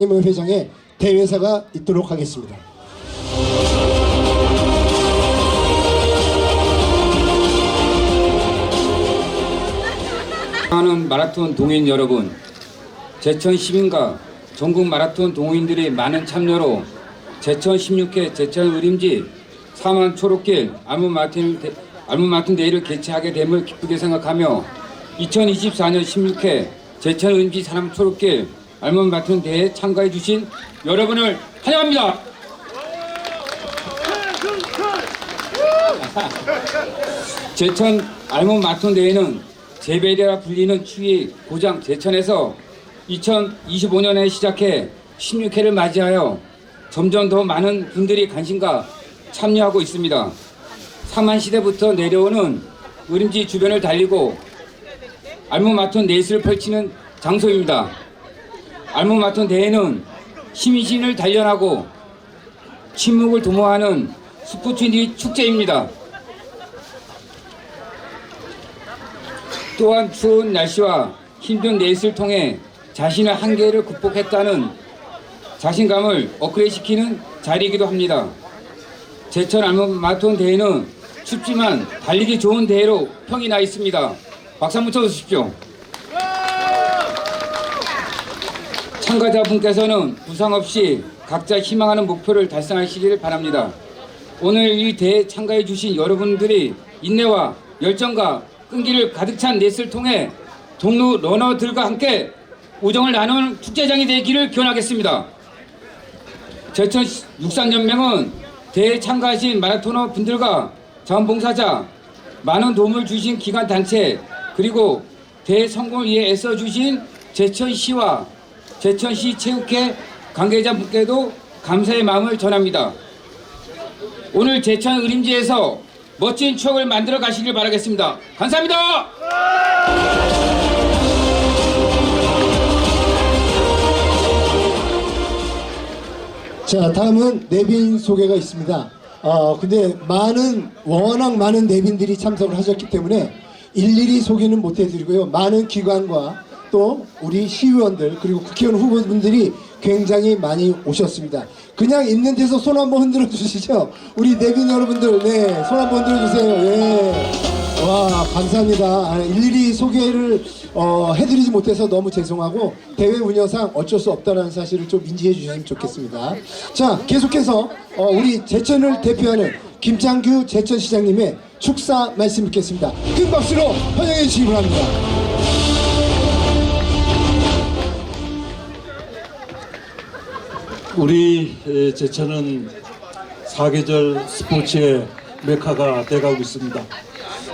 김은 회장의 대회사가 있도록 하겠습니다. 사랑하는 마라톤 동호인 여러분, 제천 시민과 전국 마라톤 동호인들의 많은 참여로 제천 16회 제천 의림지 4만 초록길 알문 마틴 대- 알문 마틴 대회를 개최하게 됨을 기쁘게 생각하며 2024년 16회 제천 의림지 사람 초록길 알문 마틴 대회에 참가해 주신 여러분을 환영합니다. 제천 알몬 마톤 대회는 제베리라 불리는 추위 고장 제천에서 2025년에 시작해 16회를 맞이하여 점점 더 많은 분들이 관심과 참여하고 있습니다. 상만 시대부터 내려오는 의림지 주변을 달리고 알몬 마톤 레이스를 펼치는 장소입니다. 알몬 마톤 대회는 시민신을 단련하고 침묵을 도모하는 스포츠인디 축제입니다. 또한 추운 날씨와 힘든 레이스를 통해 자신의 한계를 극복했다는 자신감을 업그레이드시키는 자리이기도 합니다. 제천 알몬 마톤 대회는 춥지만 달리기 좋은 대회로 평이 나 있습니다. 박수 한번 쳐주십시오. 참가자분께서는 부상 없이 각자 희망하는 목표를 달성하시기를 바랍니다. 오늘 이 대회에 참가해 주신 여러분들이 인내와 열정과 끈기를 가득 찬 레이스를 통해 동료 러너들과 함께 우정을 나누는 축제장이 되기를 기원하겠습니다. 제천 육상연맹은 대회에 참가하신 마라토너 분들과 자원봉사자, 많은 도움을 주신 기관 단체, 그리고 대회 성공을 위해 애써주신 제천시와 제천시 체육회 관계자분께도 감사의 마음을 전합니다. 오늘 제천 의림지에서 멋진 추억을 만들어 가시길 바라겠습니다. 감사합니다. 자, 다음은 내빈 소개가 있습니다. 어, 근데 많은, 워낙 많은 내빈들이 참석을 하셨기 때문에 일일이 소개는 못 해드리고요. 많은 기관과 또 우리 시의원들 그리고 국회의원 후보분들이 굉장히 많이 오셨습니다. 그냥 있는 데서 손 한번 흔들어 주시죠. 우리 내빈 여러분들, 네, 손 한번 흔들어 주세요. 예. 와, 감사합니다. 아, 일일이 소개를 어, 해드리지 못해서 너무 죄송하고 대회 운영상 어쩔 수 없다는 사실을 좀 인지해 주셨으면 좋겠습니다. 자, 계속해서 어, 우리 제천을 대표하는 김창규 제천시장님의 축사 말씀 듣겠습니다. 큰 박수로 환영해 주시기 바랍니다. 우리 에, 제천은 사계절 스포츠의 메카가 돼가고 있습니다.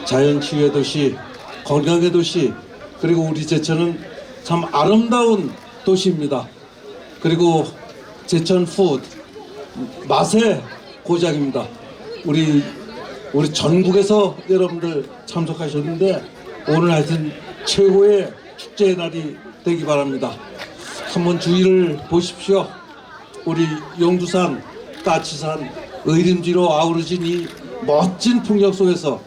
자연 치유의 도시, 건강의 도시, 그리고 우리 제천은 참 아름다운 도시입니다. 그리고 제천 푸드 맛의 고장입니다. 우리 우리 전국에서 여러분들 참석하셨는데 오늘 하여튼 최고의 축제의 날이 되기 바랍니다. 한번 주위를 보십시오. 우리 용두산, 까치산, 의림지로 아우러진 이 멋진 풍경 속에서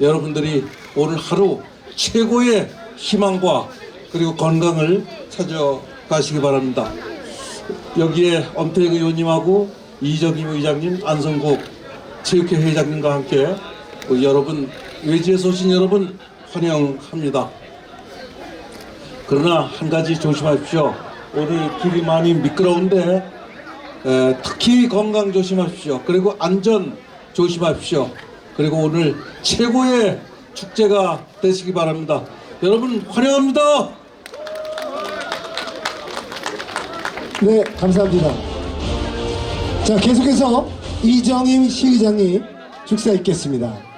여러분들이 오늘 하루 최고의 희망과 그리고 건강을 찾아가시기 바랍니다. 여기에 엄태영 의원님하고 이정임 의장님, 안성국 체육회 회장님과 함께 우리 여러분 외지에서 오신 여러분 환영합니다. 그러나 한 가지 조심하십시오. 오늘 길이 많이 미끄러운데 에, 특히 건강 조심하십시오. 그리고 안전 조심하십시오. 그리고 오늘 최고의 축제가 되시기 바랍니다. 여러분 환영합니다. 네, 감사합니다. 자, 계속해서 이정임 시의장님 축사 있겠습니다.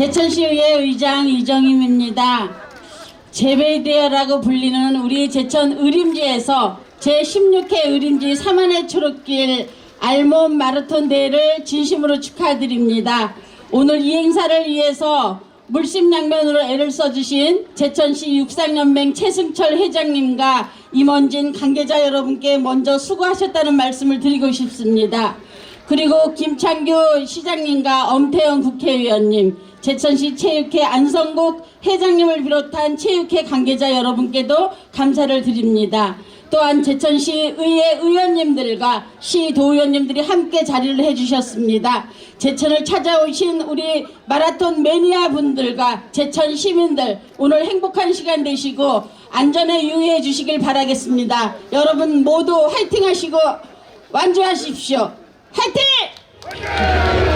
제천시의회 의장 이정임입니다. 재배대여라고 불리는 우리 제천 의림지에서 제16회 의림지 3만의 초록길 알몬 마라톤 대회를 진심으로 축하드립니다. 오늘 이 행사를 위해서 물심양면으로 애를 써주신 제천시 육상연맹 최승철 회장님과 임원진 관계자 여러분께 먼저 수고하셨다는 말씀을 드리고 싶습니다. 그리고 김창규 시장님과 엄태영 국회의원님, 제천시 체육회 안성국 회장님을 비롯한 체육회 관계자 여러분께도 감사를 드립니다. 또한 제천시 의회 의원님들과 시 도의원님들이 함께 자리를 해주셨습니다. 제천을 찾아오신 우리 마라톤 매니아 분들과 제천 시민들 오늘 행복한 시간 되시고 안전에 유의해 주시길 바라겠습니다. 여러분 모두 화이팅 하시고 완주하십시오. 화이팅!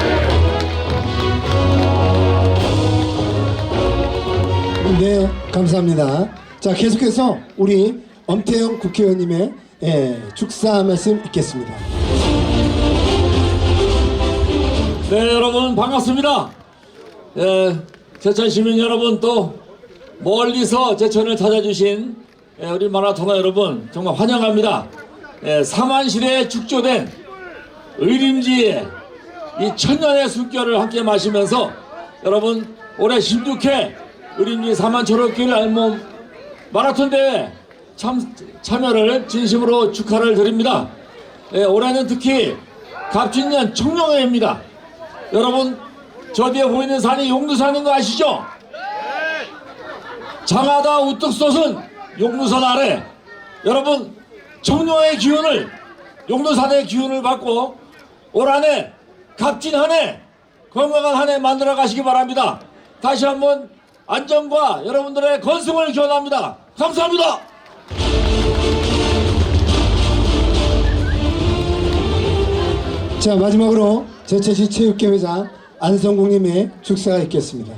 네, 감사합니다. 자, 계속해서 우리 엄태영 국회의원님의 예, 축사 말씀 있겠습니다. 네 여러분 반갑습니다. 예, 제천 시민 여러분 또 멀리서 제천을 찾아주신 예, 우리 마라토너 여러분 정말 환영합니다. 예, 사만실에 축조된 의림지의 이 천년의 숨결을 함께 마시면서 여러분 올해 16회 의림지 사만초록길 알몸 마라톤 대회 참, 참여를 진심으로 축하를 드립니다. 예, 올해는 특히 갑진년 청룡회입니다. 여러분 저 뒤에 보이는 산이 용두산인 거 아시죠? 장하다 우뚝 솟은 용두산 아래 여러분 청룡의 기운을 용두산의 기운을 받고 올 한해 값진 한 해 건강한 한 해 만들어 가시기 바랍니다. 다시 한번 안전과 여러분들의 건승을 기원합니다. 감사합니다. 자, 마지막으로 제천시 체육회 회장 안성국님의 축사가 있겠습니다.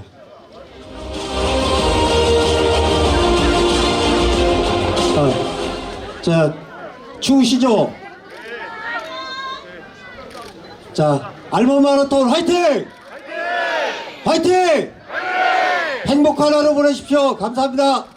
아, 자, 추우시죠? 자, 알몸 마라톤 화이팅! 화이팅! 행복한 하루 보내십시오. 감사합니다.